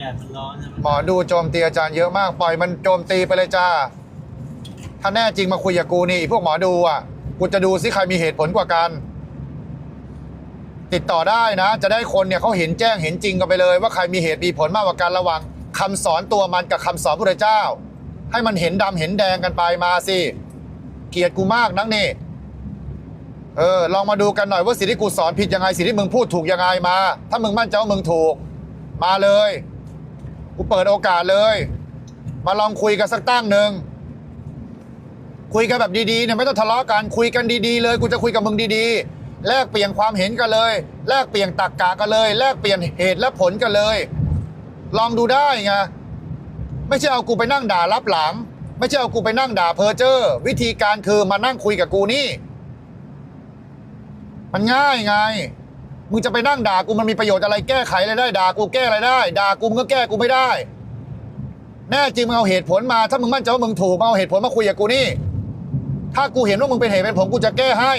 แดดมันร้อนใช่ไหมอดูโจมตีอาจารย์เยอะมากปล่อยมันโจมตีไปเลยจ้า ถ้าแน่จริงมาคุยกับกูนี่พวกหมอดูอะ กูจะดูซิใครมีเหตุผลกว่ากัน ติดต่อได้นะ จะได้คนเนี่ยเขาเห็นแจ้งเห็นจริงกันไปเลย ว่าใครมีเหตุมีผลมากกว่ากันระหวังคำสอนตัวมันกับคำสอนพระเจ้า ให้มันเห็นดำเห็นแดงกันไปมาสิ เกลียดกูมากนักนี่ เออลองมาดูกันหน่อยว่าสิ่งที่กูสอนผิดยังไงสิ่งที่มึงพูดถูกยังไงมา ถ้ามึงมั่นใจว่ามึงถูก มาเลย กูเปิดโอกาสเลย มาลองคุยกันสักตั้งหนึ่งคุยกันแบบดีๆเนี่ยไม่ต้องทะเลาะกันคุยกันดีๆเลยกูจะคุยกับมึงดีๆ แลกเปลี่ยนความเห็นกันเลย แลกเปลี่ยนตรรกกะกันเลย แลกเปลี่ยนเหตุและผลกันเลย ลองดูได้ไงไม่ใช่เอากูไปนั่งด่ารับหลัง ไม่ใช่เอากูไปนั่งด่าเพอเจอร์ วิธีการคือมานั่งคุยกับกูนี่ มันง่ายไง มึงจะไปนั่งด่ากูมันมีประโยชน์อะไรแก้ไขอะไรได้ด่ากูแก้อะไรได้ด่ากูมึงก็แก้กูไม่ได้ แน่จริงมึงเอาเหตุผลมา ถ้ามึงมั่นใจว่ามึงถูกมึงเอาเหตุผลมาคุยกับกูนี่ ถ้ากูเห็นว่ามึงเป็นเหตุเป็นผลกูจะแก้ให้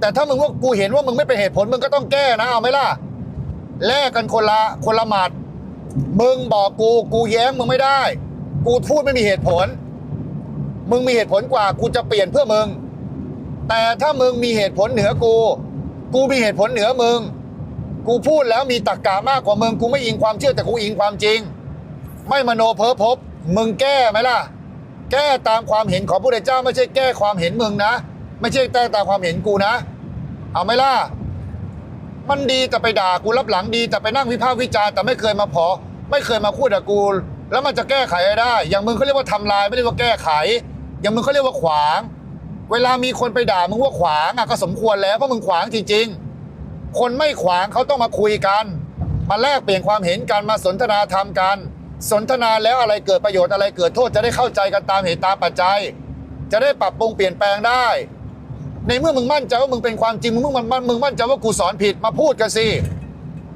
แต่ถ้ามึงว่ากูเห็นว่ามึงไม่เป็นเหตุผลมึงก็ต้องแก้นะเอาไหมล่ะแลกกันคนละคนละหมัดมึงบอกกูกูแย้งมึงไม่ได้ กูพูดไม่มีเหตุผล มึงมีเหตุผลกว่ากูจะเปลี่ยนเพื่อมึง แต่ถ้ามึงมีเหตุผลเหนือกู กูมีเหตุผลเหนือมึง กูพูดแล้วมีตรกกะมากกว่ามึงกูไม่อิงความเชื่อแต่กูอิงความจริง ไม่มโนเพ้อพบ มึงแก้ไหมล่ะ แก้ตามความเห็นของพระพุทธเจ้า ไม่ใช่แก้ความเห็นมึงนะ ไม่ใช่แก้ตามความเห็นกูนะ เอาไหมล่ะ มันดีแต่ไปด่ากูรับหลังดี แต่ไปนั่งวิพากษ์วิจารณ์แต่ไม่เคยมาพอ ไม่เคยมาพูดกับกู แล้วมันจะแก้ไขได้ อย่างมึงเขาเรียกว่าทำลายไม่ได้ว่าแก้ไข อย่างมึงเขาเรียกว่าขวาง เวลามีคนไปด่ามึงว่าขวางอะก็สมควรแล้วเพราะมึงขวางจริงๆ คนไม่ขวางเขาต้องมาคุยกัน มาแลกเปลี่ยนความเห็นกันมาสนทนาธรรมกัน สนทนาแล้วอะไรเกิดประโยชน์อะไรเกิดโทษจะได้เข้าใจกันตามเหตุตามปัจจัย จะได้ปรับปรุงเปลี่ยนแปลงได้ ในเมื่อมึงมั่นใจว่ามึงเป็นความจริงมึงมึงมันมึงมั่นใจว่ากูสอนผิดมาพูดกันสิ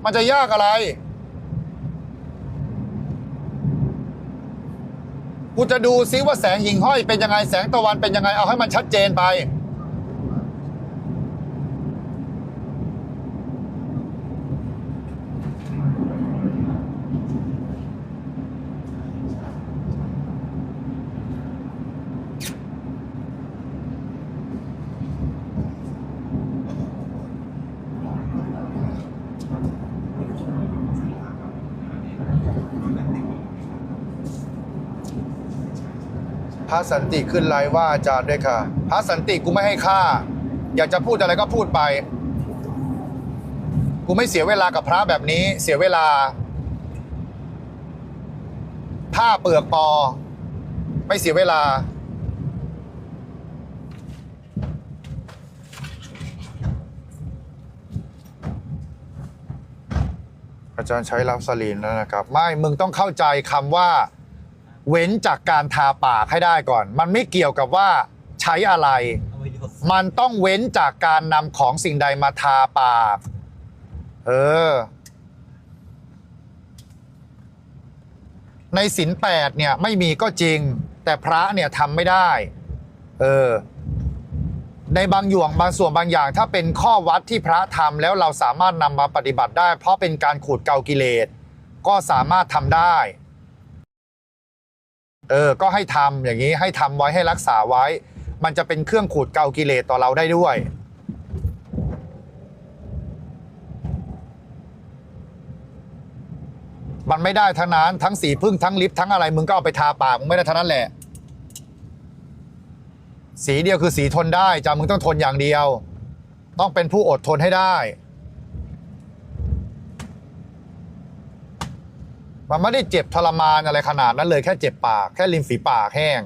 มันจะยากอะไรกูจะดูซิว่าแสงหิ่งห้อยเป็นยังไงแสงตะวันเป็นยังไงเอาให้มันชัดเจนไป พระสันติขึ้นไลน์ว่าอาจารย์ด้วยค่ะ พระสันติกูไม่ให้ค่า อยากจะพูดอะไรก็พูดไป กูไม่เสียเวลากับพระแบบนี้ เสียเวลาผ้าเปลือกปอ ไม่เสียเวลา อาจารย์ใช้ลับสลีนแล้วนะครับ ไม่ มึงต้องเข้าใจคำว่า เว้นจากการทาปากให้ได้ก่อน มันไม่เกี่ยวกับว่าใช้อะไร มันต้องเว้นจากการนำของสิ่งใดมาทาปาก เออ ในศินแปดเนี่ยไม่มีก็จริง แต่พระเนี่ยทำไม่ได้ เออ ในบางหย่วงบางส่วนบางอย่าง ถ้าเป็นข้อวัดที่พระทำแล้วเราสามารถนำมาปฏิบัติได้ เพราะเป็นการขูดเกากิเลสก็สามารถทำได้ เออก็ให้ทำอย่างนี้ให้ทำไว้ให้รักษาไว้ มันจะเป็นเครื่องขูดเกากิเลสต่อเราได้ด้วยมันไม่ได้ทั้งนั้นทั้งสีพึ่งทั้งลิปทั้งอะไรมึงก็เอาไปทาปากมึงไม่ได้ทั้งนั้นแหละ สีเดียวคือสีทนได้จ้ามึงต้องทนอย่างเดียว ต้องเป็นผู้อดทนให้ได้ มันไม่ได้เจ็บทรมานอะไรขนาดนั้นเลยแค่เจ็บปากแค่ริมฝีปากแห้ง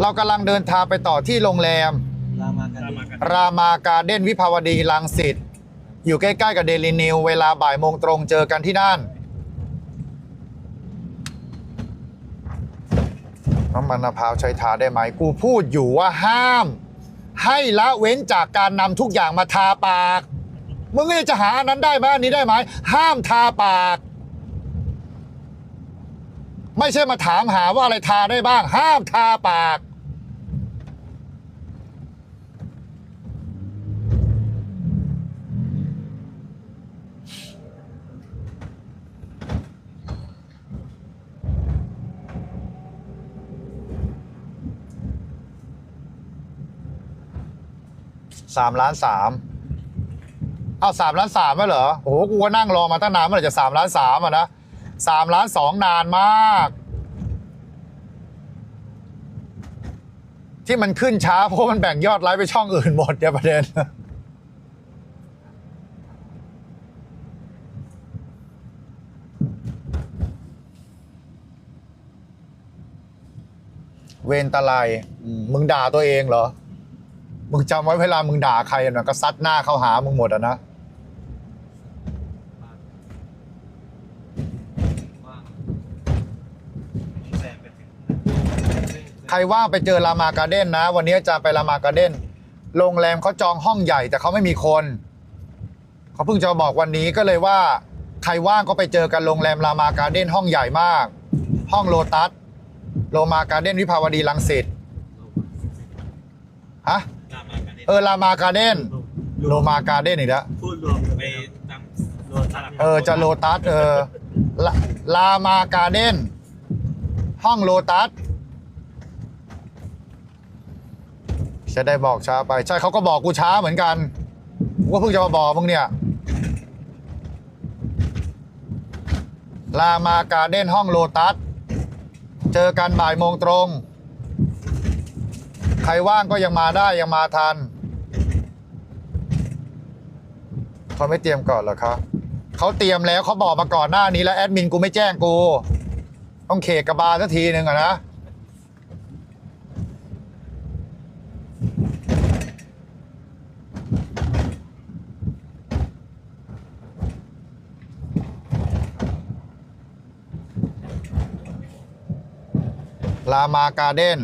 เรากำลังเดินทางไปต่อที่โรงแรม รามากันดีรามาการ์เด้นวิภาวดีรังสิตอยู่ใกล้ ๆ กับเดลินิวเวลาบ่ายโมงตรงเจอกันที่นั่น น้ำมันมะพร้าวใช้ทาได้ไหมกูพูดอยู่ว่าห้าม ให้ละเว้นจากการนำทุกอย่างมาทาปากมึงจะหาอันนั้นได้ไหมอันนี้ได้ไหมห้ามทาปาก ไม่ใช่มาถามหาว่าอะไรทาได้บ้าง ห้ามทาปาก สามล้านสามเอาสามล้านสามไหมเหรอโอ้โหกูก็นั่งรอมาตั้งนานเมื่อไหร่จะสามล้านสามอะนะสามล้านสองนานมาก ที่มันขึ้นช้าเพราะมันแบ่งยอดไลฟ์ไปช่องอื่นหมดเดี๋ยประเด็นเวนตะไลมึงด่าตัวเองเหรอ มึงจำไว้เวลามึงด่าใครนะก็ซัดหน้าเข้าหามึงหมดอะนะใครว่างไปเจอรามาการ์เด้นนะ วันนี้จะไปรามาการ์เด้นโรงแรมเขาจองห้องใหญ่แต่เขาไม่มีคนเขาเพิ่งจะบอกวันนี้ก็เลยว่า ใครว่างก็ไปเจอกันโรงแรมรามาการ์เด้นห้องใหญ่มาก ห้องโลตัสโลมาการ์เด้นวิภาวดีรังสิตฮะ เนี่ยเออรามาการ์เด้นโลมาการ์เด้นอีกแล้วพูดรวมไปตามรวมตามเออจะโลตัสเออลาลามาการ์เด้นห้องโลตัสจะได้บอกช้าไป ใช่เขาก็บอกกูช้าเหมือนกันกูก็เพิ่งจะมาบอกมึงเนี่ยลามาการ์เด้นห้องโลตัส เจอกันบ่ายโมงตรง ใครว่างก็ยังมาได้ยังมาทันเขาไม่เตรียมก่อนเหรอครับเขาเตรียมแล้วเขาบอกมาก่อนหน้านี้แล้วแอดมินกูไม่แจ้งกู ต้องเขกกระบาลสักทีหนึ่งอะนะลามาการ์เด้น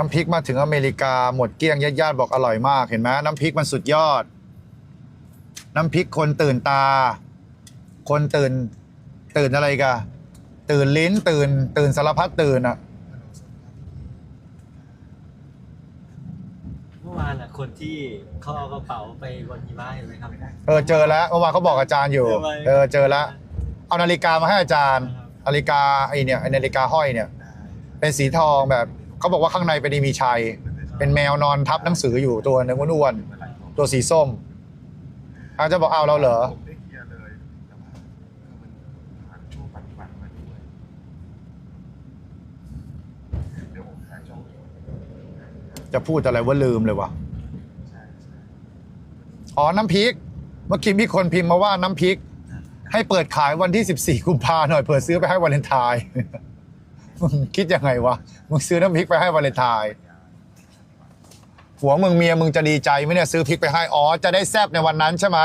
น้ำพริกมาถึงอเมริกาหมดเกลี้ยงญาติๆบอกอร่อยมากเห็นไหมน้ำพริกมันสุดยอด น้ำพริกคนตื่นตา คนตื่น ตื่นอะไรกันตื่นลิ้นตื่น ตื่นสารพัดตื่นอะเมื่อวานอะคนที่เขาเอากระเป๋าไปบนหิมะเห็นไหมครับ เออเจอแล้วเมื่อวานเขาบอกอาจารย์อยู่เจอไหมเออเจอแล้วเอานาฬิกามาให้อาจารย์นาฬิกาไอเนี่ยไอนาฬิกาห้อยเนี่ย เป็นสีทองแบบ เขาบอกว่าข้างในเป็นมีชัย เป็นแมวนอนทับหนังสืออยู่ตัวหนึงอ้วนๆตัวสีส้มอาจจะบอกเอาเราเหรอผมได้เคลียร์เลยแต่ว่าคือมันผ่านช่วงปฏิบัติมาด้วยเดี๋ยวผมหาช่องจะพูดอะไรว่าลืมเลยวะใช่ใช่อ๋อน้ำพริก เมื่อกี้มีคนพิมพ์มาว่าน้ำพริก ให้เปิดขายวันที่ 14 กุมภาหน่อยเผื่อซื้อไปให้วาเลนไทน์ มึงคิดยังไงวะ มึงซื้อน้ำพริกไปให้วาเลนไทน์ผัวมึงเมียมึงจะดีใจไหมเนี่ยซื้อพริกไปให้ อ๋อ จะได้แซบในวันนั้นใช่ไหม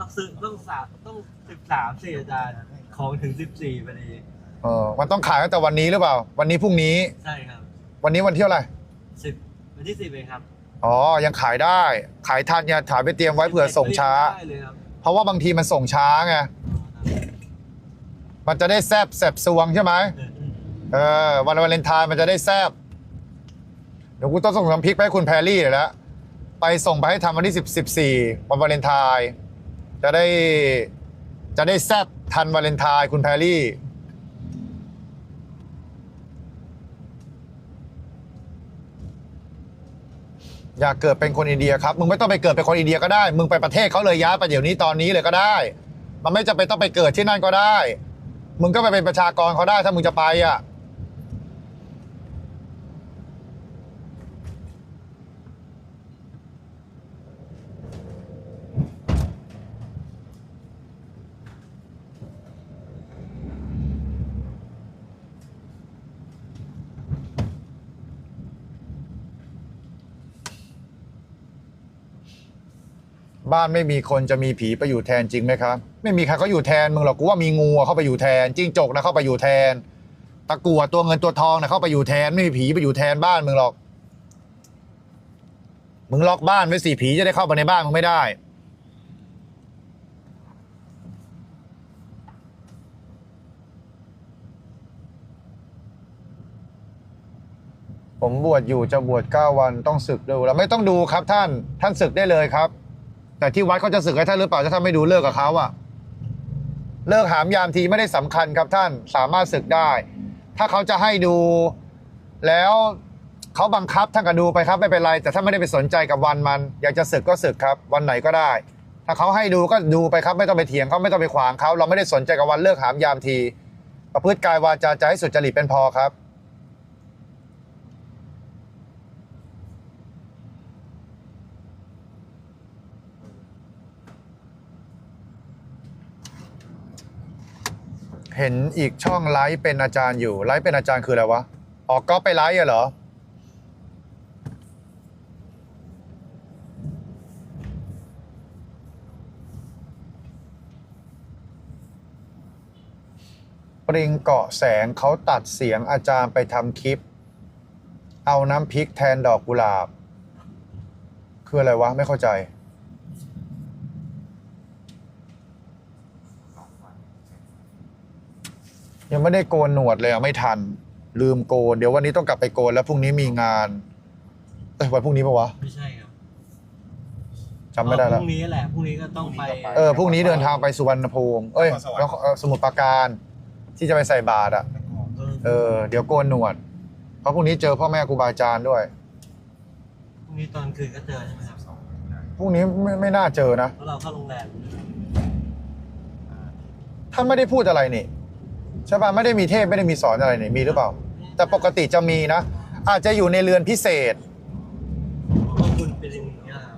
ต้องซื้อต้องสามต้องสิบสามสี่อาจารย์ของถึงสิบสี่พอดีเออ มันต้องขายตั้งแต่วันนี้หรือเปล่า วันนี้พรุ่งนี้ ใช่ครับวันนี้วันที่เท่าไหร่สิบวันที่สิบเองครับอ๋อ ยังขายได้ ขายทันอย่าถ่ายไปเตรียมไว้เผื่อส่งช้า ได้เลยครับเพราะว่าบางทีมันส่งช้าไง มันจะได้แซบแซบซวงใช่ไหม เออ วันวาเลนไทน์มันจะได้แซบเดี๋ยวกูต้องส่งน้ำพริกไปให้คุณแพรรี่เลยล้วไปส่งไปให้ทำวันที่สิบสิบสี่วันวาเลนไทน์จะได้จะได้แซบทันวาเลนไทน์คุณแพรรี่ อยากเกิดเป็นคนอินเดียครับ มึงไม่ต้องไปเกิดเป็นคนอินเดียก็ได้ มึงไปประเทศเขาเลยย้ายไปเดี๋ยวนี้ตอนนี้เลยก็ได้ มันไม่จำเป็นต้องไปเกิดที่นั่นก็ได้ มึงก็ไปเป็นประชากรเขาได้ถ้ามึงจะไปอะ บ้านไม่มีคนจะมีผีไปอยู่แทนจริงไหมครับ ไม่มีใครเขาอยู่แทนมึงหรอกกูว่ามีงูเข้าไปอยู่แทนจิ้งจกนะเข้าไปอยู่แทน ตะกรวตัวเงินตัวทองนะเข้าไปอยู่แทนไม่มีผีไปอยู่แทนบ้านมึงหรอก มึงล็อกบ้านไว้สี่ผีจะได้เข้าไปในบ้านมึงไม่ได้ ผมบวชอยู่จะบวชเก้าวันต้องศึกดูแล้วไม่ต้องดูครับท่านท่านศึกได้เลยครับ แต่ที่วัดเขาจะศึกให้ท่านหรือเปล่าถ้าท่านไม่ดูเลิกกับเขาอะเลิกหามยามทีไม่ได้สำคัญครับท่านสามารถศึกได้ ถ้าเขาจะให้ดู แล้วเขาบังคับท่านก็ดูไปครับไม่เป็นไร แต่ถ้าไม่ได้ไปสนใจกับวันมัน อยากจะศึกก็ศึกครับ วันไหนก็ได้ ถ้าเขาให้ดูก็ดูไปครับไม่ต้องไปเถียงเขาไม่ต้องไปขวางเขาเราไม่ได้สนใจกับวันเลิกหามยามที ประพฤติกายวาจาใจให้สุจริตเป็นพอครับ เห็นอีกช่องไลฟ์เป็นอาจารย์อยู่ไลฟ์เป็นอาจารย์คืออะไรวะออกก็ไปไลฟ์เหรอปริงเกาะแสงเขาตัดเสียงอาจารย์ไปทำคลิป เอาน้ำพริกแทนดอกกุหลาบ คืออะไรวะ ไม่เข้าใจ สองวันเสร็จ ยังไม่ได้โกนหนวดเลยอะไม่ทัน ลืมโกน เดี๋ยววันนี้ต้องกลับไปโกนแล้วพรุ่งนี้มีงานเอ้ยวันพรุ่งนี้ปะวะไม่ใช่ครับจำไม่ได้พแล้วรุ่งนี้แหละพรุ่งนี้ก็ต้องไปเออพรุ่งนี้เดินทางไปสุวรรณภูมิเอ้ยแล้วเอ่อสมุทรปราการที่จะไปใส่บาตรอะแล้วก็เออเออ เดี๋ยวโกนหนวด เพราะพรุ่งนี้เจอพ่อแม่ครูบาอาจารย์ด้วยพรุ่งนี้ตอนคืนก็เจอใช่ไหมครับสองได้พรุ่งนี้ไม่ไม่น่าเจอนะเพราะเราเข้าโรงแรมอ่าท่านไม่ได้พูดอะไรนี่ ใช่ป่ะไม่ได้มีเทพไม่ได้มีสอนอะไรนี่มีหรือเปล่า แต่ปกติจะมีนะ อาจจะอยู่ในเรือนพิเศษเพราะคุณเป็นอย่างนี้ยครับ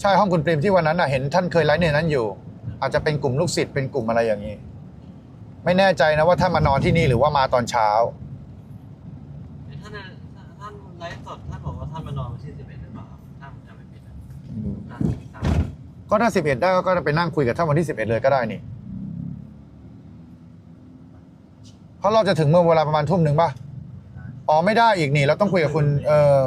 ใช่ห้องคุณปริมที่วันนั้นน่ะเห็นท่านเคยไลฟ์ในนั้นอยู่ อาจจะเป็นกลุ่มลูกศิษย์เป็นกลุ่มอะไรอย่างนี้ ไม่แน่ใจนะว่าท่านมานอนที่นี่หรือว่ามาตอนเช้าท่านน่ะท่านไลฟ์สดท่านบอกว่าท่านมานอนวันที่สิบเอ็ดหรือเปล่าครับท่านจำไม่ผิดนะท่านตามก็ถ้าสิบเอ็ดได้ก็ไปนั่งคุยกับท่านวันที่สิบเอ็ดเลยก็ได้นี่ เพ ราะเราจะถึงเมื่อเวลาประมาณทุ่มหนึ่งป่ะ อ๋อไม่ได้อีกนี่เราต้องคุยกับคุณเออ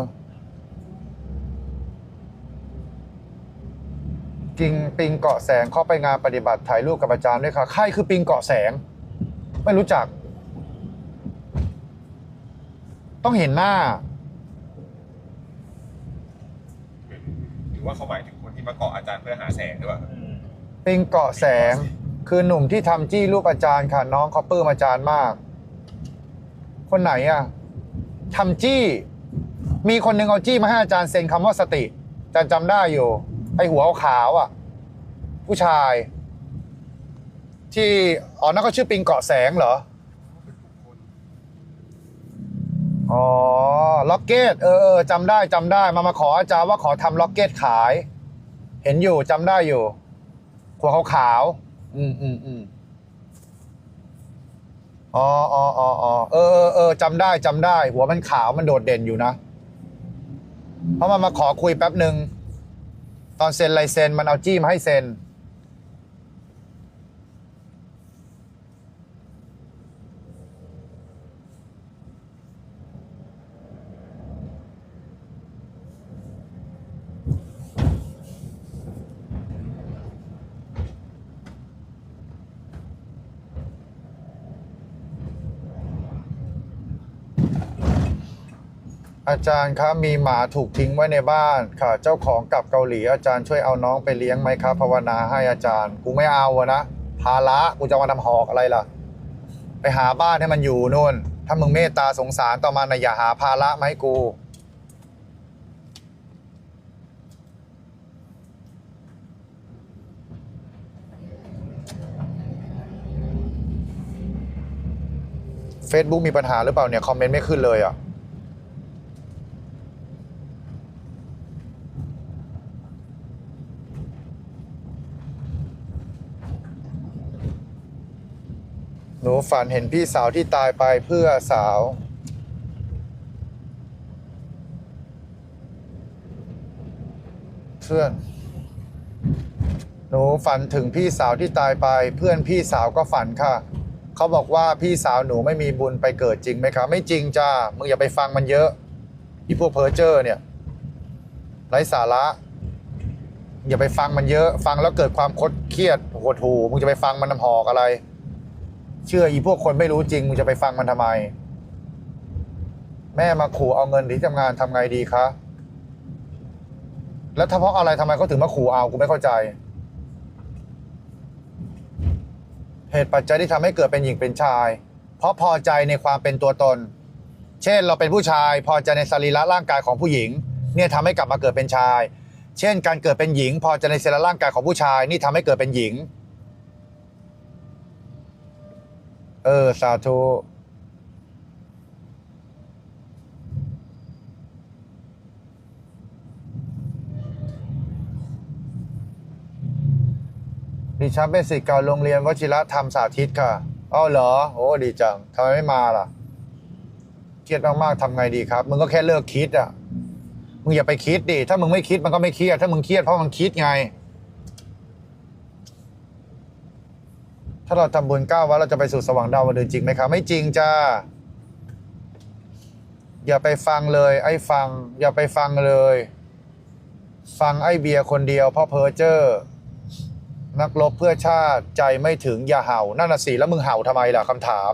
กิงปิงเกาะแสงเข้าไปงานปฏิบัติถ่ายรูปกับอาจารย์ด้วยค่ะใครคือปิงเกาะแสง ไม่รู้จัก ต้องเห็นหน้า หรือว่าเขาหมายถึงคนที่มาเกาะอาจารย์เพื่อหาแสงหรือเปล่าปิงเกาะแสง คือหนุ่มที่ทำจี้รูปอาจารย์ค่ะน้องเขาปลื้มอาจารย์มาก คนไหนอะทำจี้ มีคนหนึ่งเอาจี้มาให้อาจารย์เซ็นคำว่าสติอาจารย์จำได้อยู่ ไอหัวขาวอะผู้ชาย ที่อ๋อนั่นก็ชื่อปิงเกาะแสงเหรออ๋อล็อกเก็ตเออเออจำได้จำได้มามาขออาจารย์ว่าขอทำล็อกเก็ตขาย เห็นอยู่จำได้อยู่หัวขาวๆอืมอืมอืม อ๋ออ๋ออ๋อเออเออเออจำได้จำได้ หัวมันขาวมันโดดเด่นอยู่นะ เพราะมันมาขอคุยแป๊บหนึ่งตอนเซ็นลายเซ็นมันเอาจี้มาให้เซ็น อาจารย์ครับมีหมาถูกทิ้งไว้ในบ้านค่ะ เจ้าของกลับเกาหลีอาจารย์ช่วยเอาน้องไปเลี้ยงไหมครับภาวนาให้อาจารย์ กูไม่เอาอะนะภาระกูจะมาทำหอกอะไรล่ะ ไปหาบ้านให้มันอยู่นู่น ถ้ามึงเมตตาสงสารต่อมานะอย่าหาภาระมาให้กู Facebook มีปัญหาหรือเปล่าเนี่ย คอมเมนต์ไม่ขึ้นเลยอะ นูฝันเห็นพี่สาวที่ตายไปเพื่อสาว เพื่อน หนูฝันถึงพี่สาวที่ตายไป เพื่อนพี่สาวก็ฝันค่ะ เขาบอกว่าพี่สาวหนูไม่มีบุญไปเกิดจริงไหมคะไม่จริงจ้ามึงอย่าไปฟังมันเยอะอีพวกเพอเจอร์เนี่ยไร้สาระอย่าไปฟังมันเยอะ ฟังแล้วเกิดความคดเครียดโหดหูมึงจะไปฟังมันน้ำหอกอะไร เชื่ออีพวกคนไม่รู้จริงมึงจะไปฟังมันทำไม แม่มาขู่เอาเงินที่ทำงานทำไงดีคะแล้วถ้าเพราะอะไรทำไมเขาถึงมาขู่เอากูไม่เข้าใจ เหตุปัจจัยที่ทำให้เกิดเป็นหญิงเป็นชาย เพราะพอใจในความเป็นตัวตน เช่นเราเป็นผู้ชาย พอใจในสรีระร่างกายของผู้หญิง เนี่ยทำให้กลับมาเกิดเป็นชาย เช่น การเกิดเป็นหญิง พอใจในสรีระร่างกายของผู้ชาย นี่ทำให้เกิดเป็นหญิง เออ สาธุดิฉันเป็นศิษย์เก่าโรงเรียนวชิรธรรมสาธิตค่ะอ้าวเหรอ โอ้ดีจังทำไมไม่มาล่ะ เครียดมากๆทำไงดีครับ มึงก็แค่เลิกคิดอะ มึงอย่าไปคิดดิ ถ้ามึงไม่คิดมันก็ไม่เครียด ถ้ามึงเครียดเพราะมันคิดไง ถ้าเราทำบุญเก้าวัดเราจะไปสู่สว่างดาวดึงจริงไหมครับไม่จริงจ้าอย่าไปฟังเลย ไอ้ฟัง อย่าไปฟังเลย ฟังไอ้เบียร์คนเดียวพราะเพอเจอร์นักรบเพื่อชาติใจไม่ถึงอย่าเห่านั่นน่ะสิแล้วมึงเห่าทำไมล่ะคำถาม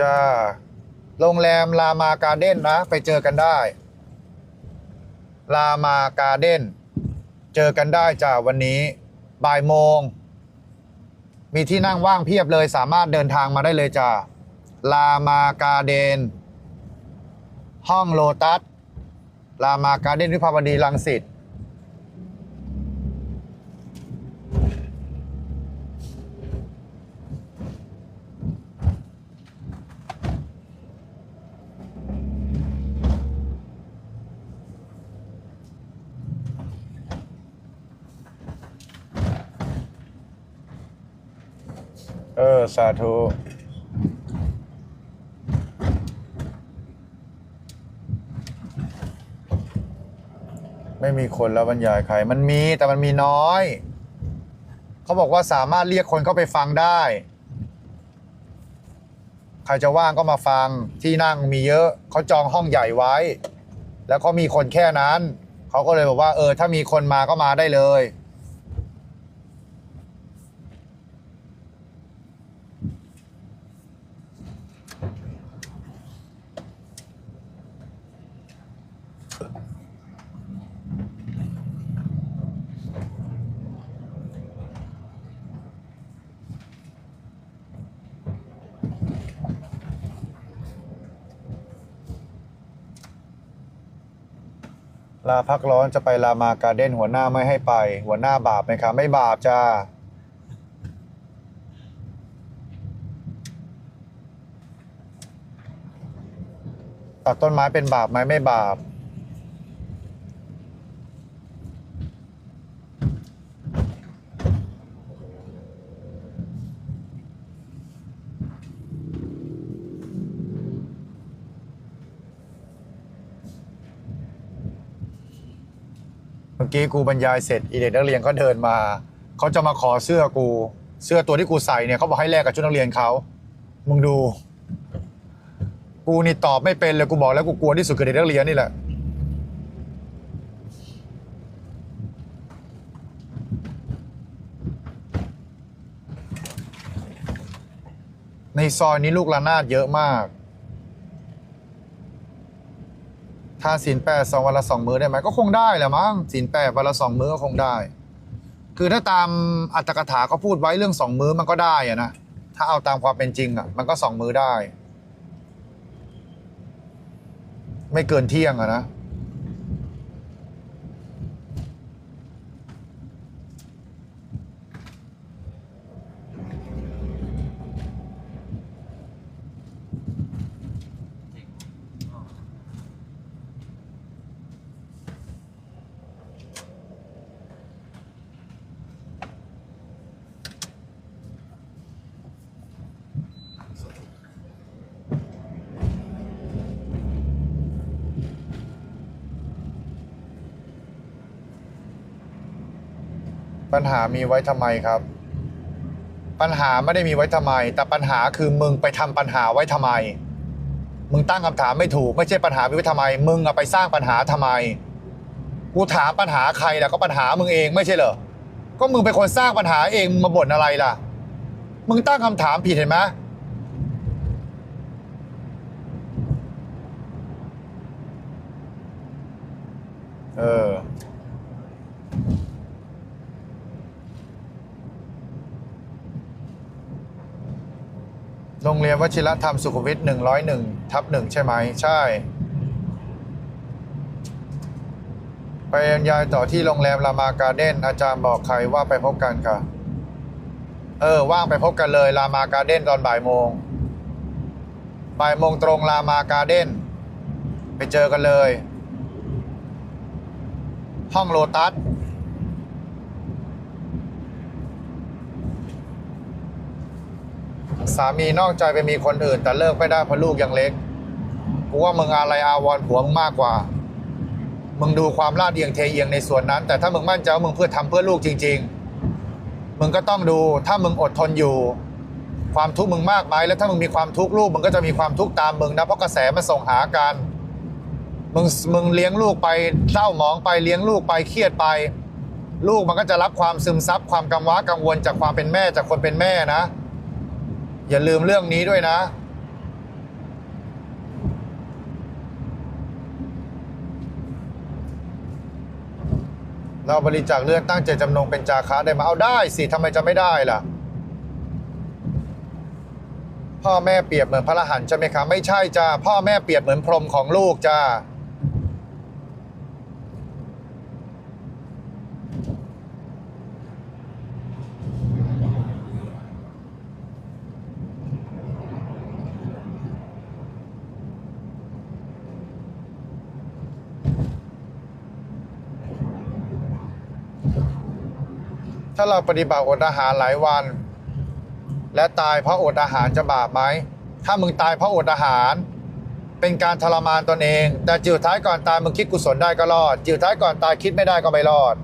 จ้า โรงแรมลามาการเด้นนะ ไปเจอกันได้ ลามาการ์เด้นเจอกันได้จ้าวันนี้บ่ายโมง มีที่นั่งว่างเพียบเลยสามารถเดินทางมาได้เลยจ้าลามาการ์เดนห้องโลตัสลามาการ์เด้นวิภาวดีรังสิต สาธุไม่มีคนแล้วบรรยายใคร มันมีแต่มันมีน้อย เขาบอกว่าสามารถเรียกคนเข้าไปฟังได้ ใครจะว่างก็มาฟังที่นั่งมีเยอะเขาจองห้องใหญ่ไว้ แล้วก็มีคนแค่นั้น เขาก็เลยบอกว่า เออ ถ้ามีคนมาก็มาได้เลย ลาพักร้อนจะไปลามาการ์เด้นหัวหน้าไม่ให้ไป หัวหน้าบาปไหมครับไม่บาปจ้าตัดต้นไม้เป็นบาปไหมไม่บาป อกี้กูบรรยายเสร็จอีเด็กนักเรียนเขาเดินมา เขาจะมาขอเสื้อกู เสื้อตัวที่กูใส่เนี่ยเขาบอกให้แลกกับชุดนักเรียนเขามึงดู กูนี่ตอบไม่เป็นเลยกูบอกแล้วกูกลัวที่สุดคือเด็กนักเรียนนี่แหละในซอยนี้ลูกระนาดเยอะมาก ถ้าศีลแปดสองวันละสองมื้อได้ไหมก็คงได้แหละมั้งศีลแปดวันละสองมื้อก็คงได้ คือถ้าตามอัตถกถาเขาพูดไว้เรื่องสองมื้อมันก็ได้อะนะถ้าเอาตามความเป็นจริงอะ มันก็สองมื้อได้ ไม่เกินเที่ยงอะนะ หามีไว้ทำไมครับ ปัญหาไม่ได้มีไว้ทำไม แต่ปัญหาคือมึงไปทำปัญหาไว้ทำไม มึงตั้งคำถามไม่ถูก ไม่ใช่ปัญหามีไว้ทำไม มึงอะไปสร้างปัญหาทำไม กูถามปัญหาใครล่ะก็ปัญหามึงเองไม่ใช่เหรอ ก็มึงเป็นคนสร้างปัญหาเองมึงมาบ่นอะไรล่ะ มึงตั้งคำถามผิดเห็นไหมเออ โรงเรียนวชิรธรรมสุขุมวิทหนึ่งร้อยหนึ่งทับหนึ่งใช่ไหม ใช่ ไปบรรยายต่อที่โรงแรมรามาการ์เด้นอาจารย์บอกใครว่าไปพบกันค่ะ เออ ว่างไปพบกันเลยรามาการ์เด้นตอนบ่ายโมงบ่ายโมงตรงรามาการ์เด้นไปเจอกันเลย ห้องโลตัส สามีนอกใจไปมีคนอื่น แต่เลิกไม่ได้เพราะลูกยังเล็กกูว่ามึงอะไรอาวรผัวมึงมากกว่า มึงดูความลาดเอียงเทเอียงในส่วนนั้น แต่ถ้ามึงมั่นใจว่ามึงเพื่อทำเพื่อลูกจริง ๆ มึงก็ต้องดูถ้ามึงอดทนอยู่ ความทุกข์มึงมากไหมแล้วถ้ามึงมีความทุกข์ลูกมึงก็จะมีความทุกข์ตามมึงนะเพราะกระแสมันส่งหากันมึงมึงเลี้ยงลูกไปเศร้าหมองไปเลี้ยงลูกไปเครียดไป ลูกมันก็จะรับความซึมซับความกังวลกังวลจากความเป็นแม่จากคนเป็นแม่นะ อย่าลืมเรื่องนี้ด้วยนะ เราบริจาคเลือดตั้งใจจำนงเป็นจาค้าได้มาเอาได้สิทำไมจะไม่ได้ล่ะ พ่อแม่เปรียบเหมือนพระรหันต์ใช่ไหมคะไม่ใช่จ้าพ่อแม่เปรียบเหมือนพรหมของลูกจ้า ถ้าเราปฏิบัติอดอาหารหลายวัน และตายเพราะอดอาหารจะบาปไหมถ้ามึงตายเพราะอดอาหาร เป็นการทรมานตนเอง แต่จิวท้ายก่อนตายมึงคิดกุศลได้ก็รอด จิวท้ายก่อนตายคิดไม่ได้ก็ไม่รอด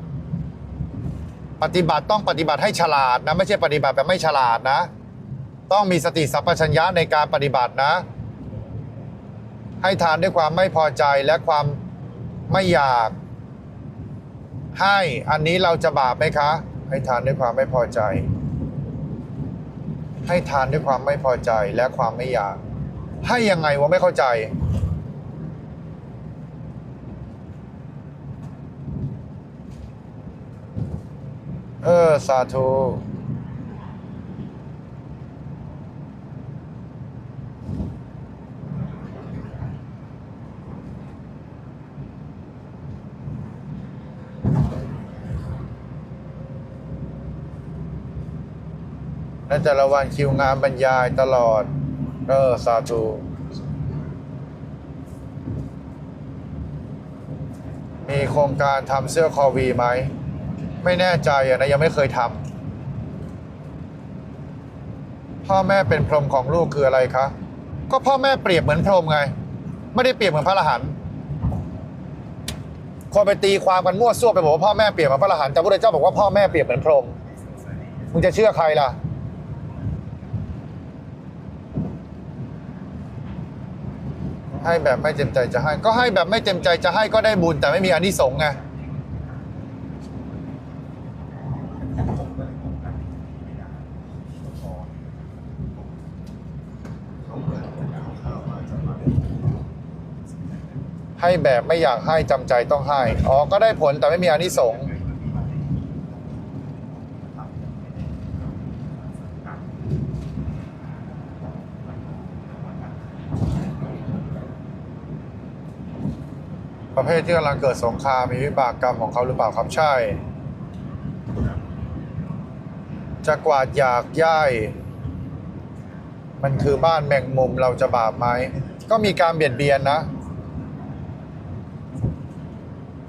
ปฏิบัติต้องปฏิบัติให้ฉลาดนะไม่ใช่ปฏิบัติแบบไม่ฉลาดนะ ต้องมีสติสัพพัญญะในการปฏิบัตินะ ให้ทานด้วยความไม่พอใจและความไม่อยาก ให้อันนี้เราจะบาปไหมคะ ให้ทานด้วยความไม่พอใจ ให้ทานด้วยความไม่พอใจและความไม่อยาก ให้ยังไงวะไม่เข้าใจ เออ สาธุ และแต่ละวันคิวงานบรรยายตลอด เออ สาธุมีโครงการทำเสื้อคอวีไหม ไม่แน่ใจอะนะยังไม่เคยทำพ่อแม่เป็นพรหมของลูกคืออะไรคะ ก็พ่อแม่เปรียบเหมือนพรหมไง ไม่ได้เปรียบเหมือนพระอรหันต์คนไปตีความกันมั่วซั่วไปบอกว่าพ่อแม่เปรียบเหมือนพระอรหันต์แต่พระพุทธเจ้าบอกว่าพ่อแม่เปรียบเหมือนพรหมมึงจะเชื่อใครล่ะ ให้แบบไม่เต็มใจจะให้ ก็ให้แบบไม่เต็มใจจะให้ก็ได้บุญแต่ไม่มีอานิสงส์ไงให้แบบไม่อยากให้จำใจต้องให้ อ๋อ ก็ได้ผลแต่ไม่มีอานิสงส์ ประเภทที่กำลังเกิดสงครามมีวิบากกรรมของเขาหรือเปล่าครับใช่ จะกวาดอยากย่าย มันคือบ้านแมงมุมเราจะบาปไหม ก็มีการเบียดเบียนนะ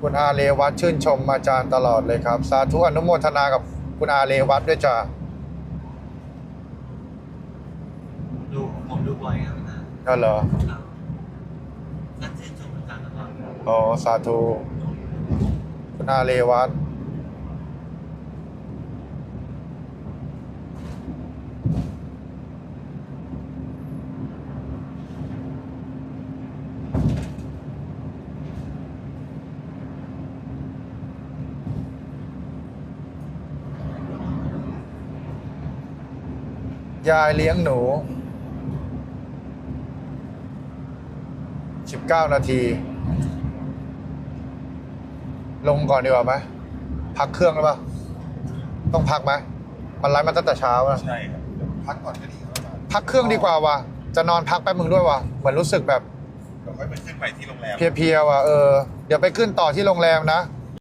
คุณอาเลวัตชื่นชมอาจารย์ตลอดเลยครับ สาธุอนุโมทนากับคุณอาเลวัตด้วยจ้าดูผมดูบ่อยครับนะก็เหรอ ครับท่านชื่นชมอาจารย์ตล อ๋อสาธุคุณอาเลวัตยายเลี้ยงหนู 19 นาที ลงก่อนดีกว่าไหมพักเครื่องหรือเปล่าต้องพักไหมมันไลฟ์มาตั้งแต่เช้านะใช่ครับพักก่อนก็ดีครับอาจารย์พักเครื่องดีกว่าว่ะจะนอนพักแป๊บมึงด้วยว่ะเหมือนรู้สึกแบบเดี๋ยวค่อยไปขึ้นไปที่โรงแรมเพลียๆว่ะเออเดี๋ยวไปขึ้นต่อที่โรงแรมนะ